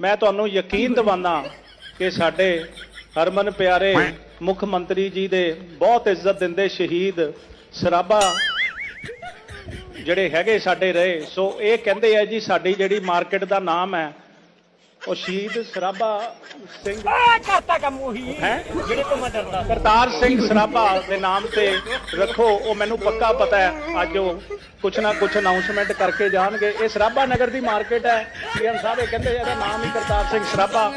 ਮੈਂ ਤੁਹਾਨੂੰ ਯਕੀਨ ਦਿਵਾਨਾ ਕਿ ਸਾਡੇ ਹਰਮਨ ਪਿਆਰੇ ਮੁੱਖ ਮੰਤਰੀ ਜੀ ਦੇ ਬਹੁਤ ਇੱਜ਼ਤ ਦਿੰਦੇ ਸ਼ਹੀਦ ਸਰਾਭਾ ਜਿਹੜੇ ਹੈਗੇ ਸਾਡੇ ਰਹੇ, ਸੋ ਇਹ ਕਹਿੰਦੇ ਆ ਜੀ, ਸਾਡੀ ਜਿਹੜੀ ਮਾਰਕੀਟ ਦਾ ਨਾਮ ਹੈ ਉਹ ਸ਼ਹੀਦ ਸਰਾਭਾ ਸਿੰਘ ਆ ਕਰਤਾ ਕੰਮ ਉਹੀ। ਹੈ? ਜਿਹੜੇ ਤੋਂ ਮੈਂ ਡਰਦਾ। ਕਰਤਾਰ ਸਿੰਘ ਸਰਾਭਾ ਦੇ ਨਾਮ ਤੇ ਰੱਖੋ ਉਹ ਮੈਨੂੰ ਪੱਕਾ ਪਤਾ ਹੈ। ਅੱਜ ਉਹ ਕੁਛ ਨਾ ਕੁਛ ਅਨਾਉਂਸਮੈਂਟ ਕਰਕੇ ਜਾਣਗੇ। ਇਹ ਸਰਾਭਾ ਨਗਰ ਦੀ ਮਾਰਕੀਟ ਹੈ। ਸੀਐਮ ਸਾਹਿਬ ਇਹ ਕਹਿੰਦੇ ਇਹਦਾ ਨਾਮ ਹੀ ਕਰਤਾਰ ਸਿੰਘ ਸਰਾਭਾ।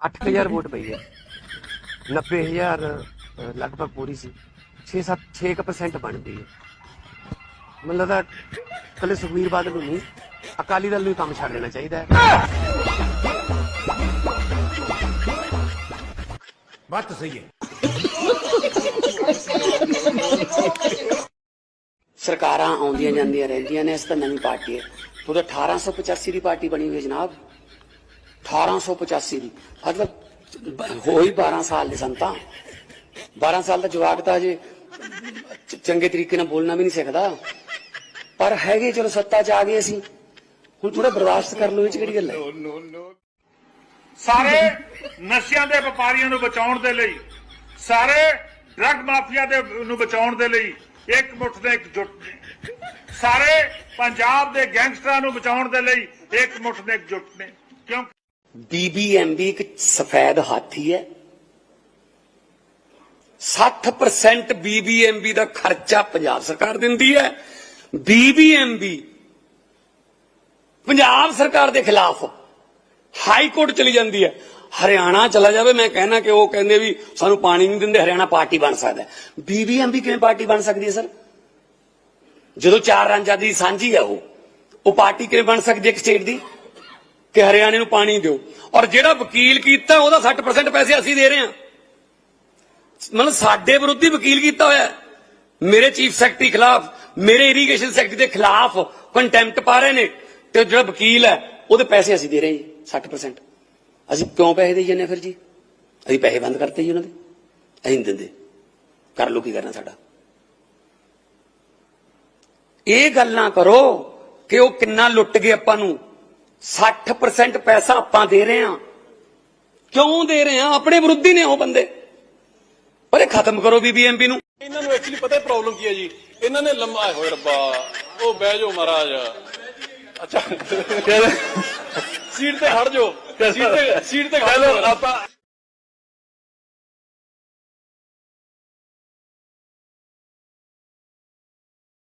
ਅੱਠ ਹਜ਼ਾਰ ਵੋਟ ਪਈ ਹੈ। 90000 ਅ, ਲਗਭਗ ਪੂਰੀ ਸੀ। 6-7 6% ਬਣਦੀ ਹੈ। ਮੈਨੂੰ ਲੱਗਦਾ ਕੱਲੇ ਸੁਖਵੀਰ ਬਾਦਲ ਨੂੰ ਨਹੀਂ ਅਕਾਲੀ ਦਲ ਨੂੰ ਕੰਮ ਛੱਡ ਦੇਣਾ ਚਾਹੀਦਾ ਹੈ। ਬਾਤ ਸਹੀ ਹੈ। ਸਰਕਾਰਾਂ ਆਉਂਦੀਆਂ ਜਾਂਦੀਆਂ ਰਹਿੰਦੀਆਂ ਨੇ ਇਸ ਤਾਂ ਨਵੀਂ ਪਾਰਟੀ ਹੈ। ਉਹਦਾ 1885 ਦੀ ਪਾਰਟੀ ਬਣੀ ਹੋਈ ਜਨਾਬ। 1885 ਦੀ। ਮਤਲਬ ਹੋਈ 12 ਸਾਲ ਦੇ ਸੰਤਾਂ। 12 ਸਾਲ ਦਾ ਜਵਾਕ ਤਾਂ ਅਜੇ ਚੰਗੇ ਤਰੀਕੇ ਨਾਲ ਬੋਲਣਾ ਵੀ ਨਹੀਂ ਸਿੱਖਦਾ। ਪਰ ਹੈਗੇ ਚਲੋ ਸੱਤਾ 'ਚ ਆ ਗਏ ਅਸੀਂ। ਹੁਣ ਥੋੜਾ ਬਰਦਾਸ਼ਤ ਕਰ ਲਓ ਇਹ 'ਚ ਕਿਹੜੀ ਗੱਲ ਹੈ। ਸਾਰੇ ਨਸ਼ਿਆਂ ਦੇ ਵਪਾਰੀਆਂ ਨੂੰ ਬਚਾਉਣ ਦੇ ਲਈ ਸਾਰੇ ਡਰੱਗ ਮਾਫੀਆ ਦੇ ਨੂੰ ਬਚਾਉਣ ਦੇ ਲਈ ਇੱਕ ਮੁੱਠ ਦੇ ਇਕਜੁੱਟ ਨੇ ਸਾਰੇ ਪੰਜਾਬ ਦੇ ਗੈਂਗਸਟਰਾਂ ਨੂੰ ਬਚਾਉਣ ਦੇ ਲਈ ਇੱਕ ਮੁੱਠ ਦੇ ਇਕਜੁੱਟ ਨੇ। ਕਿਉਂ? ਬੀਬੀਐਮਬੀ ਇੱਕ ਸਫੈਦ ਹਾਥੀ ਹੈ। 60% ਬੀਬੀਐਮਬੀ ਦਾ ਖਰਚਾ ਪੰਜਾਬ ਸਰਕਾਰ ਦਿੰਦੀ ਹੈ। ਬੀਬੀਐਮਬੀ ਪੰਜਾਬ ਸਰਕਾਰ ਦੇ ਖਿਲਾਫ ਹਾਈ ਕੋਰਟ ਚਲੀ ਜਾਂਦੀ ਹੈ। ਹਰਿਆਣਾ ਚਲਾ ਜਾਵੇ, ਮੈਂ ਕਹਿਣਾ ਕਿ ਉਹ ਕਹਿੰਦੇ ਵੀ ਸਾਨੂੰ ਪਾਣੀ ਨਹੀਂ ਦਿੰਦੇ, ਹਰਿਆਣਾ ਪਾਰਟੀ ਬਣ ਸਕਦਾ ਹੈ। ਬੀਬੀਐਮਬੀ ਕਿਵੇਂ ਪਾਰਟੀ ਬਣ ਸਕਦੀ ਹੈ ਸਰ? ਜਦੋਂ ਚਾਰ ਰਾਜਾਂ ਦੀ ਸਾਂਝੀ ਹੈ ਉਹ ਉਹ ਪਾਰਟੀ ਕਿਵੇਂ ਬਣ ਸਕਦੀ ਹੈ ਇੱਕ ਸਟੇਟ ਦੀ? ਕਿ ਹਰਿਆਣੇ ਨੂੰ ਪਾਣੀ ਦਿਓ। ਔਰ ਜਿਹੜਾ ਵਕੀਲ ਕੀਤਾ, ਉਹਦਾ 60% ਪੈਸੇ ਅਸੀਂ ਦੇ ਰਹੇ ਹਾਂ। ਮਤਲਬ ਸਾਡੇ ਵਿਰੁੱਧੀ ਵਕੀਲ ਕੀਤਾ ਹੋਇਆ ਮੇਰੇ ਚੀਫ ਸੈਕਟਰੀ ਖਿਲਾਫ, ਮੇਰੇ ਇਰੀਗੇਸ਼ਨ ਸੈਕਟਰੀ ਦੇ ਖਿਲਾਫ ਕੰਟੈਂਪਟ ਪਾ ਰਹੇ ਨੇ ਤੇ ਜਿਹੜਾ ਵਕੀਲ ਹੈ, ਉਹਦੇ ਪੈਸੇ ਅਸੀਂ ਦੇ ਰਹੇ ਹਾਂ ਜੀ 60% ਅਸੀਂ ਕਿਉਂ ਪੈਸੇ ਦੇਈ ਜਾਂਦੇ ਹਾਂ ਫਿਰ ਜੀ? ਅਸੀਂ ਪੈਸੇ ਬੰਦ ਕਰਤੇ ਜੀ ਉਹਨਾਂ ਦੇ। ਅਸੀਂ ਨਹੀਂ ਦਿੰਦੇ। ਕਰ ਲੋ ਕੀ ਕਰਨਾ ਸਾਡਾ। ਇਹ ਗੱਲਾਂ ਕਰੋ ਕਿ ਉਹ ਕਿੰਨਾ ਲੁੱਟ ਗਏ ਆਪਾਂ ਨੂੰ। 60% ਪੈਸਾ ਆਪਾਂ ਦੇ ਰਹੇ ਹਾਂ। ਕਿਉਂ ਦੇ ਰਹੇ ਹਾਂ? ਆਪਣੇ ਵਿਰੁੱਧੀ ਨੇ ਉਹ ਬੰਦੇ। ਇਹ ਖਤਮ ਕਰੋ ਬੀਬੀਐਮਪੀ ਨੂੰ। ਇਹਨਾਂ ਨੂੰ ਐਕਚੁਅਲੀ ਪਤਾ ਪ੍ਰੋਬਲਮ ਕੀ ਹੈ ਜੀ? ਇਹਨਾਂ ਨੇ ਲੰਮਾ ਆਏ ਹੋਏ ਰੱਬਾ ਉਹ ਬਹਿ ਜਾਓ ਮਹਾਰਾਜ। ਅੱਛਾ। ਸੀਟ ਤੇ ਹਟ ਜਾਓ। ਸੀਟ ਤੇ ਸੀਟ ਤੇ ਖੜ ਜਾਓ। ਆਪਾਂ